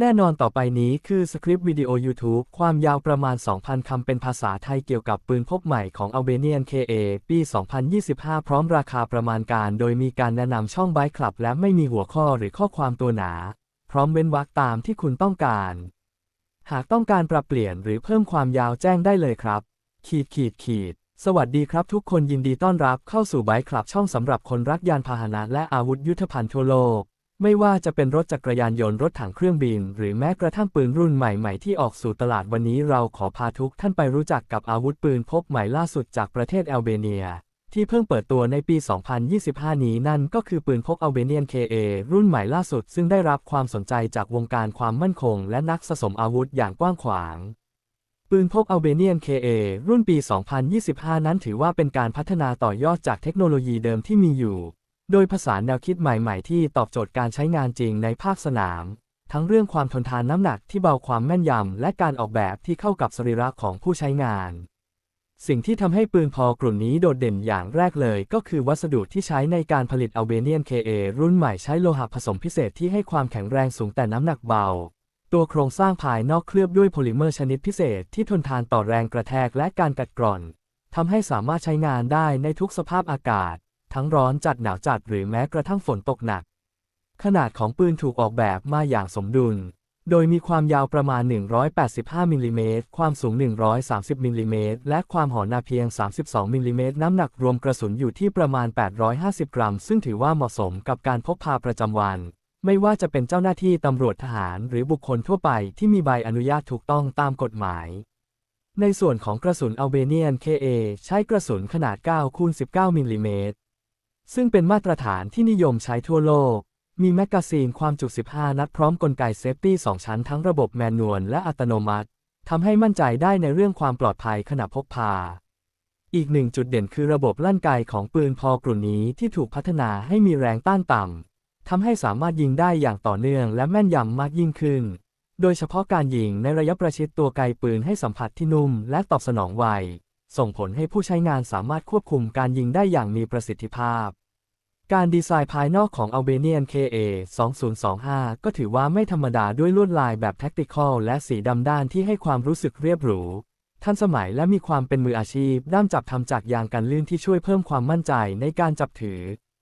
แน่นอนต่อไปนี้คือสคริปต์วิดีโอ YouTube ความยาวประมาณ 2,000 คำเป็นภาษาไทยเกี่ยวกับปืนพกใหม่ของ Albanian KA ปี 2025 พร้อมราคาประมาณการ โดยมีการแนะนำช่องไบค์คลับและไม่มีหัวข้อหรือข้อความตัวหนา พร้อมเว้นวรรคตามที่คุณต้องการ หากต้องการปรับเปลี่ยนหรือเพิ่มความยาวแจ้งได้เลยครับ ขีดขีดขีด สวัสดีครับทุกคนยินดีต้อนรับเข้าสู่ไบค์คลับช่องสำหรับคนรักยานพาหนะและอาวุธยุทโธภัณฑ์ทั่วโลก ไม่ว่าจะเป็นรถจักรยานยนต์รถถังเครื่องบิน หรือแม้กระทั่งปืนรุ่นใหม่ๆ ที่ออกสู่ตลาดวันนี้เราขอพาทุกท่านไปรู้จักกับอาวุธปืนพกใหม่ล่าสุดจากประเทศแอลเบเนีย ที่เพิ่งเปิดตัวในปี 2025 นี้นั่นก็คือปืนพก Albanian KA รุ่นใหม่ล่าสุด ซึ่งได้รับความสนใจจากวงการความมั่นคง และนักสะสมอาวุธอย่างกว้างขวางปืนพก Albanian KA รุ่นปี 2025 นั้นถือว่าเป็นการพัฒนาต่อยอดจากเทคโนโลยีเดิมที่มีอยู่ โดยผสานแนวคิดใหม่ๆ ที่ตอบโจทย์การใช้งานจริงในภาคสนาม ทั้งเรื่องความทนทานน้ำหนักที่เบาความแม่นยำ และการออกแบบที่เข้ากับสรีระของผู้ใช้งาน สิ่งที่ทำให้ปืนพอกลุ่มนี้โดดเด่นอย่างแรกเลยก็คือวัสดุที่ใช้ในการผลิต Albanian KA รุ่นใหม่ใช้โลหะผสมพิเศษที่ให้ความแข็งแรงสูงแต่น้ำหนักเบา ตัวโครงสร้างภายนอกเคลือบด้วยโพลิเมอร์ชนิดพิเศษที่ทนทานต่อแรงกระแทกและการกัดกร่อนทำให้สามารถใช้งานได้ในทุกสภาพอากาศ ทั้งร้อนจัดหนาวจัดหรือแม้กระทั่งฝนตกหนัก ขนาดของปืนถูกออกแบบมาอย่างสมดุล โดยมีความยาวประมาณ 185มิลลิเมตรความสูง 130มิลลิเมตรและความหอนาเพียง 32มิลลิเมตรน้ำหนักรวมกระสุนอยู่ที่ประมาณ 850 กรัม ซึ่งถือว่าเหมาะสมกับการพกพาประจำวันไม่ว่าจะเป็นเจ้าหน้าที่ตำรวจทหารหรือบุคคลทั่วไปที่มีใบอนุญาตถูกต้องตามกฎหมาย ในส่วนของกระสุน Albanian KA ใช้กระสุนขนาด 9 คูณ 19 มิลลิเมตร ซึ่งเป็นมาตรฐานที่นิยมใช้ทั่วโลก มีแมกกาซีนความจุ 15 นัดพร้อมกลไกเซฟตี้ 2 ชั้นทั้งระบบแมนนวลและอัตโนมัติทำให้มั่นใจได้ในเรื่องความปลอดภัยขณะพกพา อีกหนึ่งจุดเด่นคือระบบลั่นไกของปืนพอกลุ่มนี้ที่ถูกพัฒนาให้มีแรงต้านต่ำทำให้สามารถยิงได้อย่างต่อเนื่องและแม่นยำมากยิ่งขึ้น โดยเฉพาะการยิงในระยะประชิดตัวไกปืนให้สัมผัสที่นุ่มและตอบสนองไว ส่งผลให้ผู้ใช้งานสามารถควบคุมการยิงได้อย่างมีประสิทธิภาพ การดีไซน์ภายนอกของ Albanian KA 2025 ก็ถือว่าไม่ธรรมดาด้วยลวดลายแบบ Tactical และสีดำด้านที่ให้ความรู้สึกเรียบหรู ทันสมัยและมีความเป็นมืออาชีพ ด้ามจับทำจากยางกันลื่นที่ช่วยเพิ่มความมั่นใจในการจับถือ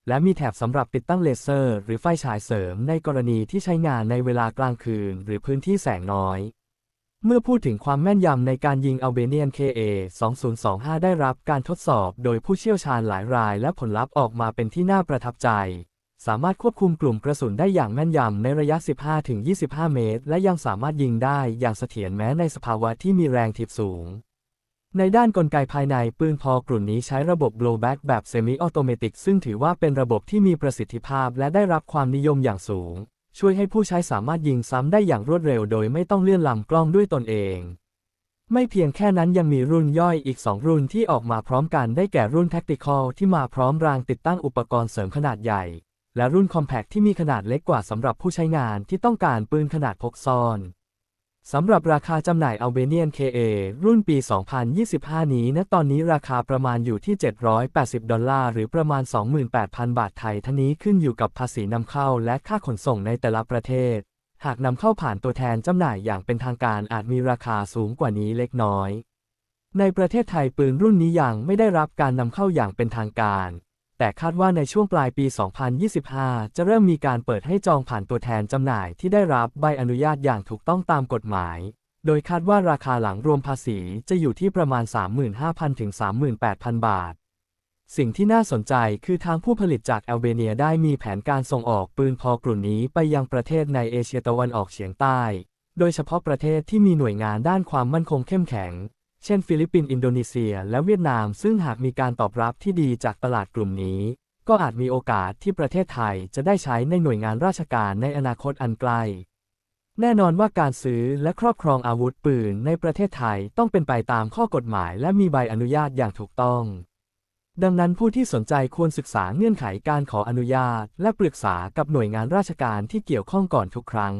และมีแถบสำหรับติดตั้งเลเซอร์ หรือไฟฉายเสริมในกรณีที่ใช้งานในเวลากลางคืน หรือพื้นที่แสงน้อย เมื่อพูดถึงความแม่นยำในการยิง Albanian KA 2025 ได้รับการทดสอบโดยผู้เชี่ยวชาญหลายรายและผลลัพธ์ออกมาเป็นที่น่าประทับใจ สามารถควบคุมกลุ่มกระสุนได้อย่างแม่นยำในระยะ 15-25 เมตร และยังสามารถยิงได้อย่างเสถียรแม้ในสภาวะที่มีแรงถีบสูง ในด้านกลไกภายในปืนพอกลุ่มนี้ใช้ระบบ blowback แบบเซมิออโตเมติกซึ่งถือว่าเป็นระบบที่มีประสิทธิภาพและได้รับความนิยมอย่างสูง ช่วยให้ผู้ใช้สามารถยิงซ้ำได้อย่างรวดเร็วโดยไม่ต้องเลื่อนลำกล้องด้วยตนเอง ไม่เพียงแค่นั้นยังมีรุ่นย่อยอีก 2 รุ่นที่ออกมาพร้อมกันได้แก่รุ่น Tactical ที่มาพร้อมรางติดตั้งอุปกรณ์เสริมขนาดใหญ่ และรุ่น Compact ที่มีขนาดเล็กกว่าสำหรับผู้ใช้งานที่ต้องการปืนขนาดพกซ่อน สำหรับราคาจำหน่าย Albanian KA รุ่นปี 2025 นี้ ณ ตอนนี้ราคาประมาณอยู่ที่ 780 ดอลลาร์ หรือประมาณ 28,000 บาทไทย ทั้งนี้ขึ้นอยู่กับภาษีนำเข้าและค่าขนส่งในแต่ละประเทศ หากนำเข้าผ่านตัวแทนจำหน่ายอย่างเป็นทางการอาจมีราคาสูงกว่านี้เล็กน้อย ในประเทศไทยปืนรุ่นนี้ยังไม่ได้รับการนำเข้าอย่างเป็นทางการ แต่คาดว่าในช่วงปลายปี 2025 จะเริ่มมีการเปิดให้จองผ่านตัวแทนจำหน่ายที่ได้รับใบอนุญาตอย่างถูกต้องตามกฎหมาย โดยคาดว่าราคาหลังรวมภาษีจะอยู่ที่ประมาณ 35,000 ถึง 38,000 บาท สิ่งที่น่าสนใจคือทางผู้ผลิตจากแอลเบเนียได้มีแผนการส่งออกปืนพอกลุ่มนี้ไปยังประเทศในเอเชียตะวันออกเฉียงใต้ โดยเฉพาะประเทศที่มีหน่วยงานด้านความมั่นคงเข้มแข็ง เช่นฟิลิปปินส์อินโดนีเซีย และเวียดนาม ซึ่งหากมีการตอบรับที่ดีจากตลาดกลุ่มนี้ ก็อาจมีโอกาสที่ประเทศไทยจะได้ใช้ในหน่วยงานราชการในอนาคตอันใกล้แน่นอนว่าการซื้อและครอบครองอาวุธปืนในประเทศไทยต้องเป็นไปตามข้อกฎหมาย และมีใบอนุญาตอย่างถูกต้องดังนั้นผู้ที่สนใจควรศึกษาเงื่อนไขการขออนุญาต และปรึกษากับหน่วยงานราชการที่เกี่ยวข้องก่อนทุกครั้ง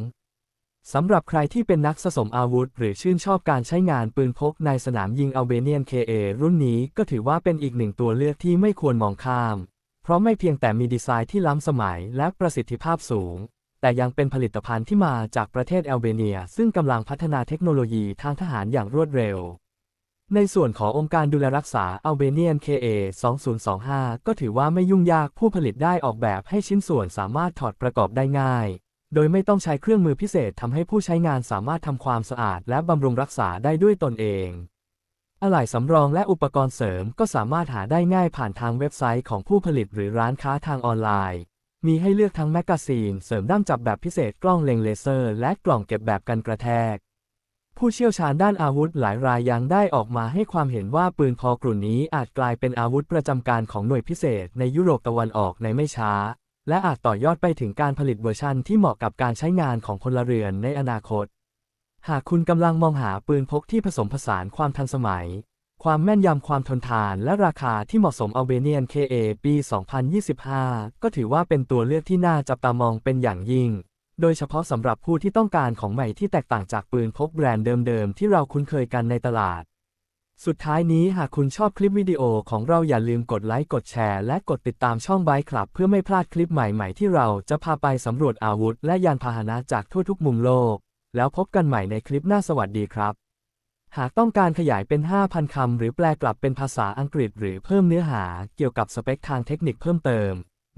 สำหรับใครที่เป็นนักสะสมอาวุธ หรือชื่นชอบการใช้งานปืนพกในสนามยิง Albanian KA รุ่นนี้ก็ถือว่าเป็นอีกหนึ่งตัวเลือกที่ไม่ควรมองข้าม เพราะไม่เพียงแต่มีดีไซน์ที่ล้ำสมัยและประสิทธิภาพสูง แต่ยังเป็นผลิตภัณฑ์ที่มาจากประเทศแอลเบเนีย ซึ่งกำลังพัฒนาเทคโนโลยีทางทหารอย่างรวดเร็ว ในส่วนขององค์การดูแลรักษา Albanian KA 2025 ก็ถือว่าไม่ยุ่งยากผู้ผลิตได้ออกแบบให้ชิ้นส่วนสามารถถอดประกอบได้ง่าย โดยไม่ต้องใช้เครื่องมือพิเศษทำให้ผู้ใช้งานสามารถทำความสะอาดและบำรุงรักษาได้ด้วยตนเอง อะไหล่สำรองและอุปกรณ์เสริมก็สามารถหาได้ง่ายผ่านทางเว็บไซต์ของผู้ผลิตหรือร้านค้าทางออนไลน์ มีให้เลือกทั้งแมกกาซีน เสริมด้ามจับแบบพิเศษกล้องเล็งเลเซอร์ และกล่องเก็บแบบกันกระแทก ผู้เชี่ยวชาญด้านอาวุธหลายรายยังได้ออกมาให้ความเห็นว่าปืนพอกลุ่นนี้อาจกลายเป็นอาวุธประจำการของหน่วยพิเศษในยุโรปตะวันออกในไม่ช้า และอาจต่อยอดไปถึงการผลิตเวอร์ชันที่เหมาะกับการใช้งานของพลเรือนในอนาคต หากคุณกำลังมองหาปืนพกที่ผสมผสานความทันสมัย ความแม่นยำความทนทานและราคาที่เหมาะสม Albanian KA ปี 2025 ก็ถือว่าเป็นตัวเลือกที่น่าจับตามองเป็นอย่างยิ่ง โดยเฉพาะสำหรับผู้ที่ต้องการของใหม่ที่แตกต่างจากปืนพกแบรนด์เดิมๆที่เราคุ้นเคยกันในตลาด สุดท้ายนี้หากคุณชอบคลิปวิดีโอของเราอย่าลืมกดไลค์กดแชร์และกดติดตามช่องไบค์คลับ เพื่อไม่พลาดคลิปใหม่ๆที่เราจะพาไปสำรวจอาวุธ และยานพาหนะจากทั่วทุกมุมโลก แล้วพบกันใหม่ในคลิปหน้าสวัสดีครับ หากต้องการขยายเป็น 5,000 คำ หรือแปลกลับเป็นภาษาอังกฤษ หรือเพิ่มเนื้อหาเกี่ยวกับสเปคทางเทคนิคเพิ่มเติม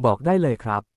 บอกได้เลยครับ